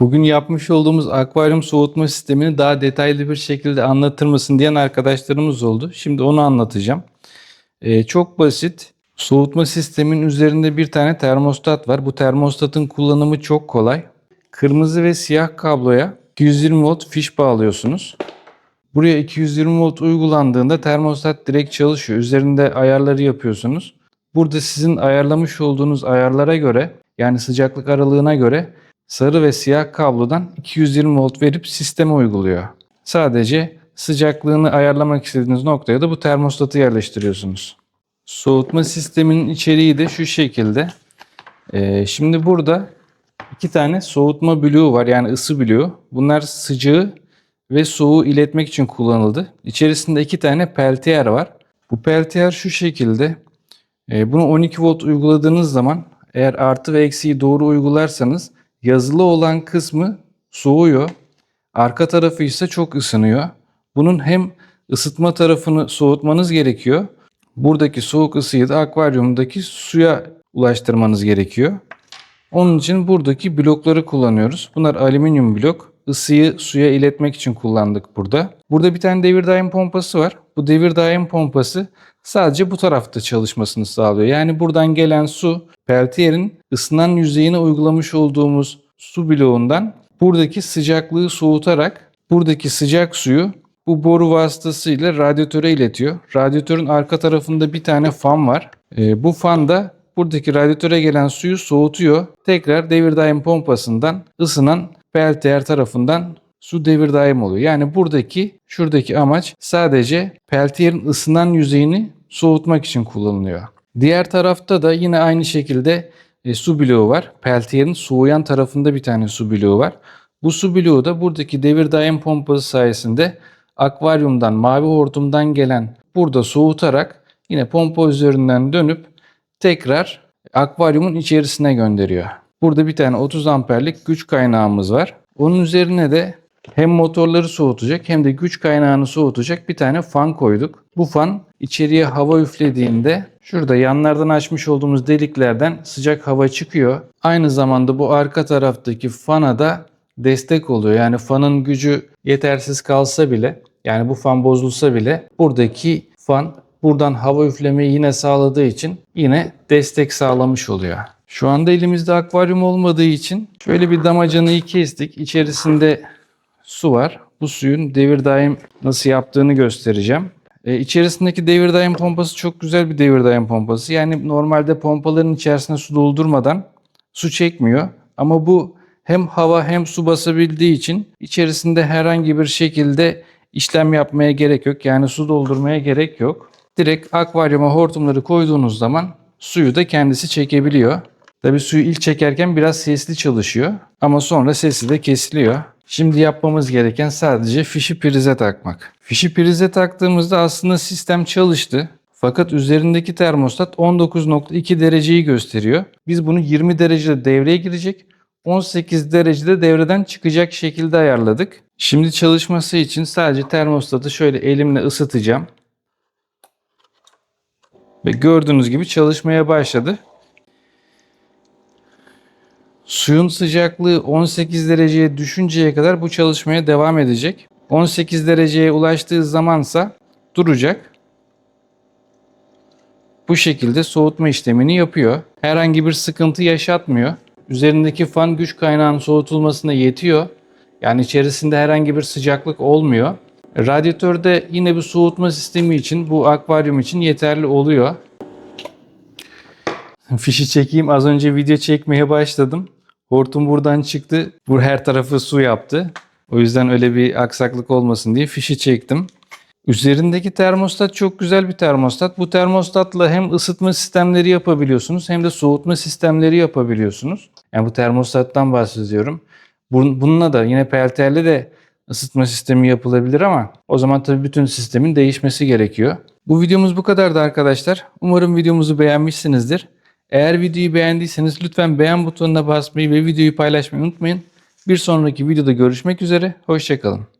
Bugün yapmış olduğumuz akvaryum soğutma sistemini daha detaylı bir şekilde anlatır mısın diyen arkadaşlarımız oldu. Şimdi onu anlatacağım. Ee, çok basit. Soğutma sistemin üzerinde bir tane termostat var. Bu termostatın kullanımı çok kolay. Kırmızı ve siyah kabloya 220 volt fiş bağlıyorsunuz. Buraya 220 volt uygulandığında termostat direkt çalışıyor. Üzerinde ayarları yapıyorsunuz. Burada sizin ayarlamış olduğunuz ayarlara göre yani sıcaklık aralığına göre sarı ve siyah kablodan 220 volt verip sisteme uyguluyor. Sadece sıcaklığını ayarlamak istediğiniz noktaya da bu termostatı yerleştiriyorsunuz. Soğutma sisteminin içeriği de şu şekilde. Ee, şimdi burada iki tane soğutma bloğu var yani ısı bloğu. Bunlar sıcağı ve soğuğu iletmek için kullanıldı. İçerisinde iki tane peltiyer var. Bu peltiyer şu şekilde. Ee, bunu 12 volt uyguladığınız zaman eğer artı ve eksiği doğru uygularsanız yazılı olan kısmı soğuyor. Arka tarafı ise çok ısınıyor. Bunun hem ısıtma tarafını soğutmanız gerekiyor. Buradaki soğuk ısıyı da akvaryumdaki suya ulaştırmanız gerekiyor. Onun için buradaki blokları kullanıyoruz. Bunlar alüminyum blok. Isıyı suya iletmek için kullandık burada. Burada bir tane devir daim pompası var. Bu devir daim pompası sadece bu tarafta çalışmasını sağlıyor. Yani buradan gelen su peltiyerin ısınan yüzeyine uygulamış olduğumuz su bloğundan buradaki sıcaklığı soğutarak buradaki sıcak suyu bu boru vasıtasıyla radyatöre iletiyor. Radyatörün arka tarafında bir tane fan var. Ee, bu fan da buradaki radyatöre gelen suyu soğutuyor. Tekrar devir daim pompasından ısınan peltiyer tarafından su devir daim oluyor. Yani buradaki şuradaki amaç sadece peltiyerin ısınan yüzeyini soğutmak için kullanılıyor. Diğer tarafta da yine aynı şekilde e, su bloğu var. Peltiyerin soğuyan tarafında bir tane su bloğu var. Bu su bloğu da buradaki devir daim pompası sayesinde akvaryumdan, mavi hortumdan gelen burada soğutarak yine pompa üzerinden dönüp tekrar akvaryumun içerisine gönderiyor. Burada bir tane 30 amperlik güç kaynağımız var. Onun üzerine de hem motorları soğutacak hem de güç kaynağını soğutacak bir tane fan koyduk. Bu fan içeriye hava üflediğinde şurada yanlardan açmış olduğumuz deliklerden sıcak hava çıkıyor. Aynı zamanda bu arka taraftaki fana da destek oluyor. Yani fanın gücü yetersiz kalsa bile yani bu fan bozulsa bile buradaki fan buradan hava üflemeyi yine sağladığı için yine destek sağlamış oluyor. Şu anda elimizde akvaryum olmadığı için şöyle bir damacanayı kestik. İçerisinde su var. Bu suyun devir daim nasıl yaptığını göstereceğim. Ee, içerisindeki devir daim pompası çok güzel bir devir daim pompası. Yani normalde pompaların içerisine su doldurmadan su çekmiyor. Ama bu hem hava hem su basabildiği için içerisinde herhangi bir şekilde işlem yapmaya gerek yok. Yani su doldurmaya gerek yok. Direkt akvaryuma hortumları koyduğunuz zaman suyu da kendisi çekebiliyor. Tabii suyu ilk çekerken biraz sesli çalışıyor ama sonra sesi de kesiliyor. Şimdi yapmamız gereken sadece fişi prize takmak. Fişi prize taktığımızda aslında sistem çalıştı. Fakat üzerindeki termostat 19.2 dereceyi gösteriyor. Biz bunu 20 derecede devreye girecek, 18 derecede devreden çıkacak şekilde ayarladık. Şimdi çalışması için sadece termostatı şöyle elimle ısıtacağım. Ve gördüğünüz gibi çalışmaya başladı. Suyun sıcaklığı 18 dereceye düşünceye kadar bu çalışmaya devam edecek. 18 dereceye ulaştığı zamansa duracak. Bu şekilde soğutma işlemini yapıyor. Herhangi bir sıkıntı yaşatmıyor. Üzerindeki fan güç kaynağının soğutulmasına yetiyor. Yani içerisinde herhangi bir sıcaklık olmuyor. Radyatörde yine bir soğutma sistemi için bu akvaryum için yeterli oluyor. Fişi çekeyim. Az önce video çekmeye başladım. Hortum buradan çıktı. Bu her tarafı su yaptı. O yüzden öyle bir aksaklık olmasın diye fişi çektim. Üzerindeki termostat çok güzel bir termostat. Bu termostatla hem ısıtma sistemleri yapabiliyorsunuz hem de soğutma sistemleri yapabiliyorsunuz. Yani bu termostattan bahsediyorum. Bununla da yine pelterle de ısıtma sistemi yapılabilir ama o zaman tabii bütün sistemin değişmesi gerekiyor. Bu videomuz bu kadardı arkadaşlar. Umarım videomuzu beğenmişsinizdir. Eğer videoyu beğendiyseniz lütfen beğen butonuna basmayı ve videoyu paylaşmayı unutmayın. Bir sonraki videoda görüşmek üzere. Hoşçakalın.